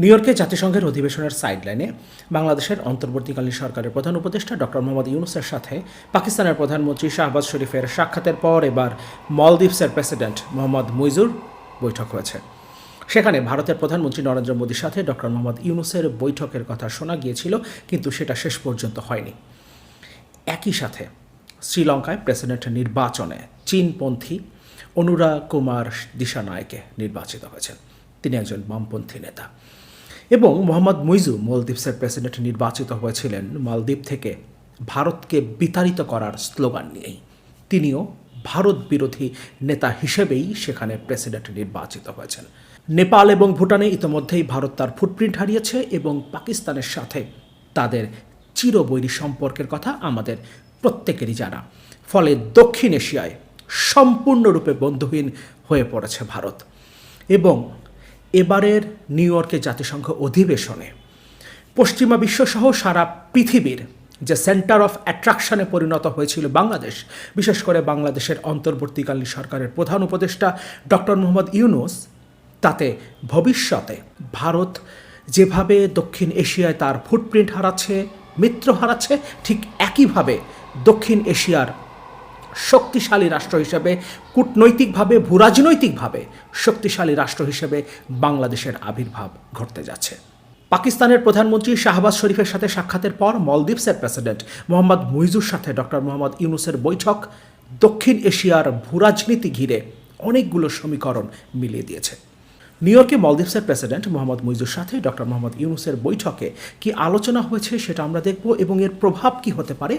New ইয়র্কে জাতিসংঘের অধিবেশনের সাইডলাইনে বাংলাদেশের অন্তর্বর্তীকালীন সরকারের প্রধান উপদেষ্টা ডক্টর মোহাম্মদ ইউনুসের সাথে পাকিস্তানের প্রধানমন্ত্রী শাহবাজ শরীফের সাক্ষাতের পর এবার মলদ্বীপসের প্রেসিডেন্ট মোহাম্মদ মুইজুর বৈঠক হয়েছে। সেখানে ভারতের প্রধানমন্ত্রী নরেন্দ্র মোদীর সাথে ডক্টর মোহাম্মদ ইউনুসের বৈঠকের কথা শোনা গিয়েছিল, কিন্তু সেটা শেষ পর্যন্ত হয়নি। একই সাথে শ্রীলঙ্কায় প্রেসিডেন্ট নির্বাচনে চীনপন্থী অনুরা কুমার দিশানায়কে নির্বাচিত হয়েছেন। তিনি একজন বামপন্থী নেতা। এবং মোহাম্মদ মুইজু মলদ্বীপসের প্রেসিডেন্ট নির্বাচিত হয়েছিলেন মালদ্বীপ থেকে ভারতকে বিতাড়িত করার স্লোগান নিয়েই। তিনিও ভারত বিরোধী নেতা হিসেবেই সেখানে প্রেসিডেন্ট নির্বাচিত হয়েছেন। নেপাল এবং ভুটানে ইতোমধ্যেই ভারত তার ফুটপ্রিন্ট হারিয়েছে এবং পাকিস্তানের সাথে তাদের চিরবৈরী সম্পর্কের কথা আমাদের প্রত্যেকেরই জানা। ফলে দক্ষিণ এশিয়ায় সম্পূর্ণরূপে বন্ধুহীন হয়ে পড়েছে ভারত। এবং এবারের নিউ ইয়র্কে জাতিসংঘ অধিবেশনে পশ্চিমা বিশ্বসহ সারা পৃথিবীর যে সেন্টার অফ অ্যাট্রাকশনে পরিণত হয়েছিল বাংলাদেশ, বিশেষ করে বাংলাদেশের অন্তর্বর্তীকালীন সরকারের প্রধান উপদেষ্টা ডক্টর মোহাম্মদ ইউনুস, তাতে ভবিষ্যতে ভারত যেভাবে দক্ষিণ এশিয়ায় তার ফুটপ্রিন্ট হারাচ্ছে, মিত্র হারাচ্ছে, ঠিক একইভাবে দক্ষিণ এশিয়ার শক্তিশালী রাষ্ট্র হিসেবে, কূটনৈতিকভাবে, ভূরাজনৈতিকভাবে শক্তিশালী রাষ্ট্র হিসেবে বাংলাদেশের আবির্ভাব ঘটতে যাচ্ছে। পাকিস্তানের প্রধানমন্ত্রী শাহবাজ শরীফের সাথে সাক্ষাতের পর মলদ্বীপসের প্রেসিডেন্ট মোহাম্মদ মুইজুর সাথে ডক্টর মোহাম্মদ ইউনুসের বৈঠক দক্ষিণ এশিয়ার ভূরাজনীতি ঘিরে অনেকগুলো সমীকরণ মিলিয়ে দিয়েছে। নিউ ইয়র্কে মলদ্বীপসের প্রেসিডেন্ট মোহাম্মদ মুইজুর সাথে ডক্টর মোহাম্মদ ইউনুসের বৈঠকে কি আলোচনা হয়েছে সেটা আমরা দেখব এবং এর প্রভাব কি হতে পারে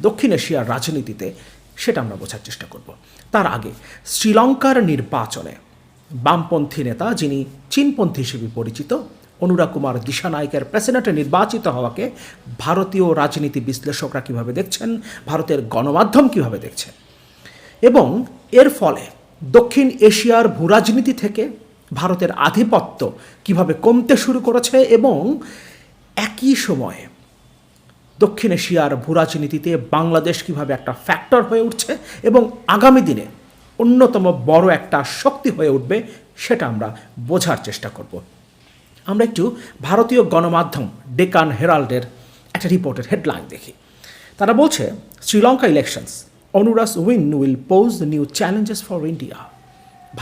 দক্ষিণ এশিয়ার রাজনীতিতে সেটা আমরা বোঝার চেষ্টা করব। তার আগে, শ্রীলঙ্কার নির্বাচনে বামপন্থী নেতা, যিনি চীনপন্থী হিসেবে পরিচিত, অনুরা কুমার দিশা দিশানায়কের প্রেসিডেন্টে নির্বাচিত হওয়াকে ভারতীয় রাজনীতি বিশ্লেষকরা কীভাবে দেখছেন, ভারতের গণমাধ্যম কীভাবে দেখছেন এবং এর ফলে দক্ষিণ এশিয়ার ভূরাজনীতি থেকে ভারতের আধিপত্য কীভাবে কমতে শুরু করেছে এবং একই সময়ে দক্ষিণ এশিয়ার ভূরাজনীতিতে বাংলাদেশ কীভাবে একটা ফ্যাক্টর হয়ে উঠছে এবং আগামী দিনে অন্যতম বড় একটা শক্তি হয়ে উঠবে, সেটা আমরা বোঝার চেষ্টা করব। আমরা একটু ভারতীয় গণমাধ্যম ডেকান হেরাল্ডের একটা রিপোর্টের হেডলাইন দেখি। তারা বলছে, Sri Lanka elections Anura's win will pose new challenges for India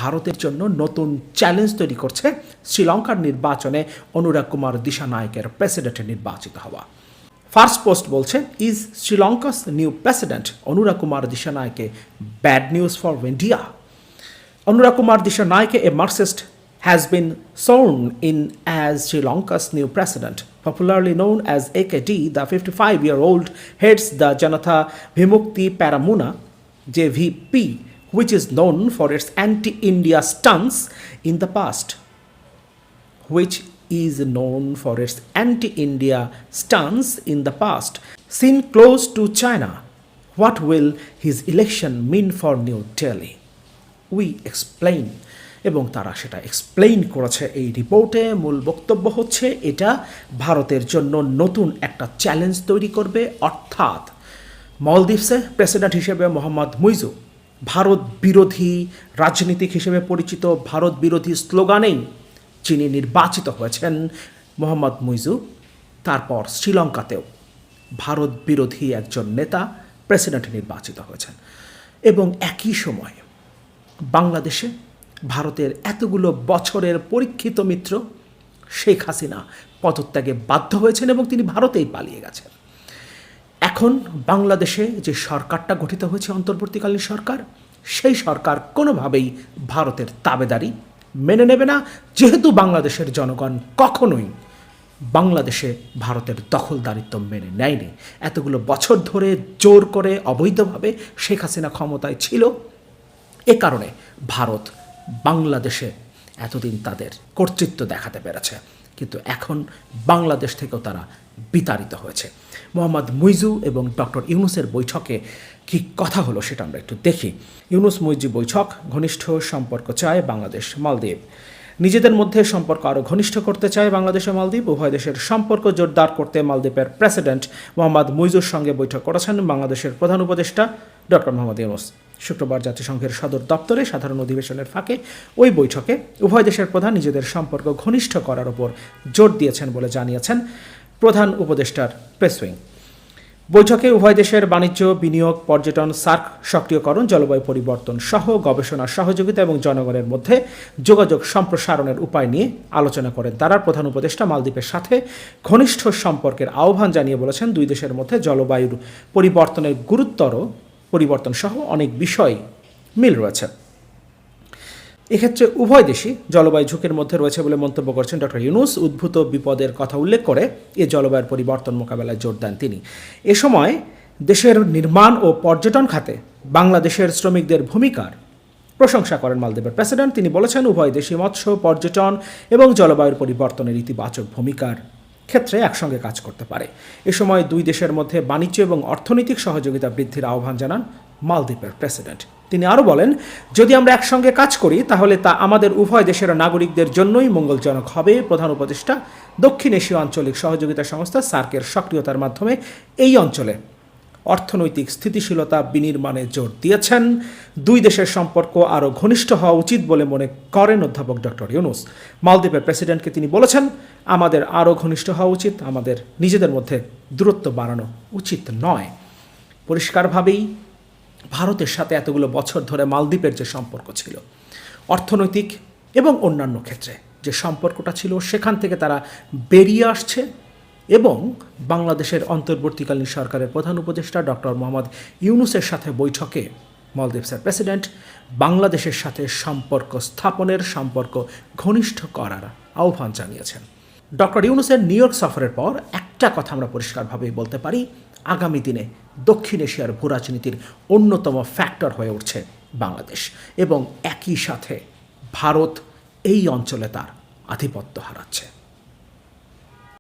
ভারতের জন্য নতুন চ্যালেঞ্জ তৈরি করছে শ্রীলঙ্কার নির্বাচনে অনুরাগ কুমার দিশা নায়কের প্রেসিডেন্টে নির্বাচিত হওয়া। ফার্স্ট পোস্ট বলছে is Sri Lanka's new president Anurag Kumar Dissanayake bad news for India Anurag Kumar Dishanayake, a Marxist, has been sworn in as Sri Lanka's new president. Popularly known as AKD, the 55 year old heads the Janatha Vimukti Paramuna JVP, which is known for its anti India stance in the past. Which is known for its anti India stance in the past. Seen close to China, what will his election mean for New Delhi? We explain এবং তারা সেটা explain করেছে এই রিপোর্টে মূল বক্তব্য হচ্ছে এটা ভারতের জন্য নতুন একটা চ্যালেঞ্জ তৈরি করবে অর্থাৎ মলদ্বীপসে প্রেসিডেন্ট হিসেবে মোহাম্মদ মুইজু ভারত বিরোধী রাজনীতিক হিসেবে পরিচিত ভারত বিরোধী স্লোগানেই যিনি নির্বাচিত হয়েছেন, মোহাম্মদ মুইজু, তারপর শ্রীলঙ্কাতেও ভারত বিরোধী একজন নেতা প্রেসিডেন্ট নির্বাচিত হয়েছেন। এবং একই সময়ে বাংলাদেশে ভারতের এতগুলো বছরের পরীক্ষিত মিত্র শেখ হাসিনা পদত্যাগে বাধ্য হয়েছেন এবং তিনি ভারতেই পালিয়ে গেছেন। এখন বাংলাদেশে যে সরকারটা গঠিত হয়েছে অন্তর্বর্তীকালীন সরকার, সেই সরকার কোনোভাবেই ভারতের তাবেদারি মেনে নেবে না। যেহেতু বাংলাদেশের জনগণ কখনোই বাংলাদেশে ভারতের দখলদারিত্ব মেনে নেয়নি। এতগুলো বছর ধরে জোর করে, অবৈধভাবে শেখ হাসিনা ক্ষমতায় ছিল। এ কারণে ভারত বাংলাদেশে এতদিন তাদের কর্তৃত্ব দেখাতে পেরেছে। কিন্তু এখন বাংলাদেশ থেকেও তারা বিতাড়িত হয়েছে। মোহাম্মদ মুইজু এবং ডক্টর ইউনুসের বৈঠকে কি কথা হলো সেটা আমরা একটু দেখি। ইউনুস মুইজু বৈঠক, ঘনিষ্ঠ সম্পর্ক চায় বাংলাদেশ মালদ্বীপ। নিজেদের মধ্যে সম্পর্ক আরও ঘনিষ্ঠ করতে চায় বাংলাদেশ ও মালদ্বীপ। উভয় দেশের সম্পর্ক জোরদার করতে মালদ্বীপের প্রেসিডেন্ট মোহাম্মদ মুইজুর সঙ্গে বৈঠক করেছেন বাংলাদেশের প্রধান উপদেষ্টা ডক্টর মোহাম্মদ ইউনুস। শুক্রবার জাতিসংঘের সদর দপ্তরে সাধারণ অধিবেশনের ফাঁকে ওই বৈঠকে উভয় দেশের প্রধান নিজেদের সম্পর্ক ঘনিষ্ঠ করার ওপর জোর দিয়েছেন বলে জানিয়েছেন প্রধান উপদেষ্টার প্রেসউইং বৈঠকে উভয় দেশের বাণিজ্য, বিনিয়োগ, পর্যটন, সার্ক সক্রিয়করণ, জলবায়ু পরিবর্তন সহ গবেষণা, সহযোগিতা এবং জনগণের মধ্যে যোগাযোগ সম্প্রসারণের উপায় নিয়ে আলোচনা করেন তারা। প্রধান উপদেষ্টা মালদ্বীপের সাথে ঘনিষ্ঠ সম্পর্কের আহ্বান জানিয়ে বলেছেন, দুই দেশের মধ্যে জলবায়ুর পরিবর্তনের গুরুত্বর পরিবর্তন সহ অনেক বিষয় মিল রয়েছে। এক্ষেত্রে উভয় দেশই জলবায়ু ঝুঁকির মধ্যে রয়েছে বলে মন্তব্য করছেন ডক্টর ইউনুস। উদ্ভূত বিপদের কথা উল্লেখ করে এ জলবায়ুর পরিবর্তন মোকাবেলায় জোর দেন তিনি। এ সময় দেশের নির্মাণ ও পর্যটন খাতে বাংলাদেশের শ্রমিকদের ভূমিকার প্রশংসা করেন মালদ্বীপের প্রেসিডেন্ট। তিনি বলেছেন, উভয় দেশই মৎস্য, পর্যটন এবং জলবায়ুর পরিবর্তনের ইতিবাচক ভূমিকার ক্ষেত্রে একসঙ্গে কাজ করতে পারে। এ সময় দুই দেশের মধ্যে বাণিজ্য এবং অর্থনৈতিক সহযোগিতা বৃদ্ধির আহ্বান জানান মালদ্বীপের প্রেসিডেন্ট। তিনি আরও বলেন, যদি আমরা একসঙ্গে কাজ করি, তাহলে তা আমাদের উভয় দেশের নাগরিকদের জন্যই মঙ্গলজনক হবে। প্রধান উপদেষ্টা, দক্ষিণ এশীয় আঞ্চলিক সহযোগিতা সংস্থা সার্কের সক্রিয়তার মাধ্যমে এই অঞ্চলে অর্থনৈতিক স্থিতিশীলতা বিনির্মাণে জোর দিয়েছেন। দুই দেশের সম্পর্ক আরও ঘনিষ্ঠ হওয়া উচিত বলে মনে করেন অধ্যাপক ডক্টর ইউনুস। মালদ্বীপের প্রেসিডেন্টকে তিনি বলেছেন, আমাদের আরও ঘনিষ্ঠ হওয়া উচিত, আমাদের নিজেদের মধ্যে দূরত্ব বাড়ানো উচিত নয়। পরিষ্কারভাবেই ভারতের সাথে এতগুলো বছর ধরে মালদ্বীপের যে সম্পর্ক ছিল, অর্থনৈতিক এবং অন্যান্য ক্ষেত্রে যে সম্পর্কটা ছিল, সেখান থেকে তারা বেরিয়ে আসছে এবং বাংলাদেশের অন্তর্বর্তীকালীন সরকারের প্রধান উপদেষ্টা ডক্টর মোহাম্মদ ইউনুসের সাথে বৈঠকে মলদ্বীপসের প্রেসিডেন্ট বাংলাদেশের সাথে সম্পর্ক স্থাপনের সম্পর্ক ঘনিষ্ঠ করার আহ্বান জানিয়েছেন। ডক্টর ইউনুসের নিউ ইয়র্ক সফরের পর একটা কথা আমরা পরিষ্কারভাবেই বলতে পারি, আগামী দিনে দক্ষিণ এশিয়ার ভূ রাজনীতির অন্যতম ফ্যাক্টর হয়ে উঠছে বাংলাদেশ এবং একই সাথে ভারত এই অঞ্চলে তার আধিপত্য হারাচ্ছে।